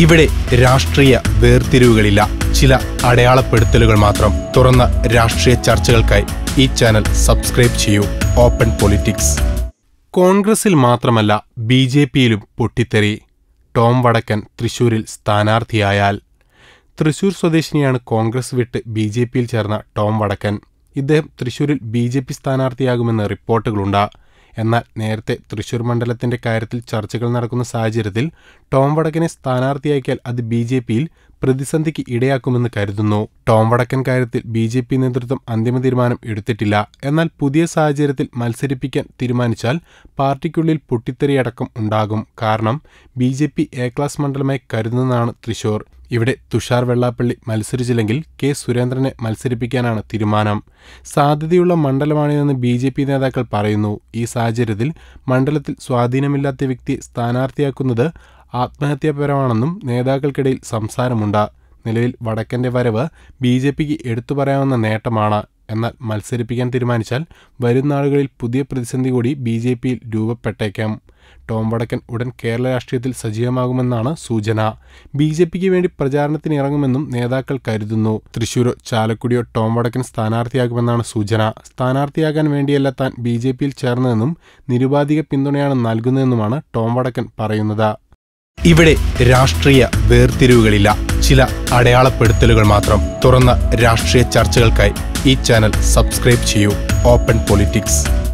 ഇവിടെ രാഷ്ട്രീയ വേർതിരിവുകളില്ല. ചില അടയാളപ്പെടുത്തലുകൾ മാത്രം. തുറന്ന രാഷ്ട്രീയ ചർച്ചകൾക്കായി ഈ ചാനൽ സബ്സ്ക്രൈബ് ചെയ്യൂ. Open politics. കോൺഗ്രസിൽ മാത്രമല്ല ബി ജെ പിയിലും പൊട്ടിത്തെറി. ടോം വടക്കൻ തൃശൂരിൽ സ്ഥാനാർത്ഥിയായാൽ. തൃശൂർ സ്വദേശിനിയാണ് കോൺഗ്രസ് വിട്ട് ബി ജെ പിയിൽ ചേർന്ന ടോം വടക്കൻ. ഇദ്ദേഹം തൃശൂരിൽ ബി ജെ പി സ്ഥാനാർത്ഥിയാകുമെന്ന് റിപ്പോർട്ടുകളുണ്ട്. എന്നാൽ നേരത്തെ തൃശൂർ മണ്ഡലത്തിന്റെ കാര്യത്തിൽ ചർച്ചകൾ നടക്കുന്ന സാഹചര്യത്തിൽ ടോം വടക്കനെ സ്ഥാനാർത്ഥിയാക്കിയാൽ അത് ബി ജെ പിയിൽ പ്രതിസന്ധിക്ക് ഇടയാക്കുമെന്ന് കരുതുന്നു. ടോം വടക്കൻ കാര്യത്തിൽ ബി ജെ പി നേതൃത്വം അന്തിമ തീരുമാനം എടുത്തിട്ടില്ല. എന്നാൽ പുതിയ സാഹചര്യത്തിൽ മത്സരിപ്പിക്കാൻ തീരുമാനിച്ചാൽ പാർട്ടിക്കുള്ളിൽ പൊട്ടിത്തെറിയടക്കം ഉണ്ടാകും. കാരണം B J P A class മണ്ഡലമായി കരുതുന്നതാണ് തൃശൂർ. ഇവിടെ തുഷാർ വെള്ളാപ്പള്ളി മത്സരിച്ചില്ലെങ്കിൽ കെ സുരേന്ദ്രനെ മത്സരിപ്പിക്കാനാണ് തീരുമാനം. സാധ്യതയുള്ള മണ്ഡലമാണിതെന്ന് ബി ജെ പി നേതാക്കൾ പറയുന്നു. ഈ സാഹചര്യത്തിൽ മണ്ഡലത്തിൽ സ്വാധീനമില്ലാത്ത വ്യക്തിയെ സ്ഥാനാർത്ഥിയാക്കുന്നത് ആത്മഹത്യാപരമാണെന്നും നേതാക്കൾക്കിടയിൽ സംസാരമുണ്ട്. നിലവിൽ വടക്കന്റെ വരവ് ബി ജെ പിക്ക് എടുത്തു പറയാവുന്ന നേട്ടമാണ് എന്നാൽ മത്സരിപ്പിക്കാൻ തീരുമാനിച്ചാൽ വരും നാളുകളിൽ പുതിയ പ്രതിസന്ധി കൂടി ബി ജെ പിയിൽ രൂപപ്പെട്ടേക്കാം. ടോം വടക്കൻ ഉടൻ കേരള രാഷ്ട്രീയത്തിൽ സജീവമാകുമെന്നാണ് സൂചന. ബി ജെ പിക്ക് വേണ്ടി പ്രചാരണത്തിന് ഇറങ്ങുമെന്നും നേതാക്കൾ കരുതുന്നു. തൃശൂരോ ചാലക്കുടിയോ ടോം വടക്കൻ സ്ഥാനാർത്ഥിയാകുമെന്നാണ് സൂചന. സ്ഥാനാർത്ഥിയാകാൻ വേണ്ടിയല്ല താൻ ബി ജെ പിയിൽ ചേർന്നതെന്നും നിരുപാധിക പിന്തുണയാണ് നൽകുന്നതെന്നുമാണ് ടോം വടക്കൻ പറയുന്നത്. ഇവിടെ രാഷ്ട്രീയ വേർതിരിവുകളില്ല. ചില അടയാളപ്പെടുത്തലുകൾ മാത്രം. തുറന്ന രാഷ്ട്രീയ ചർച്ചകൾക്കായി ഈ ചാനൽ സബ്സ്ക്രൈബ് ചെയ്യൂ. Open politics.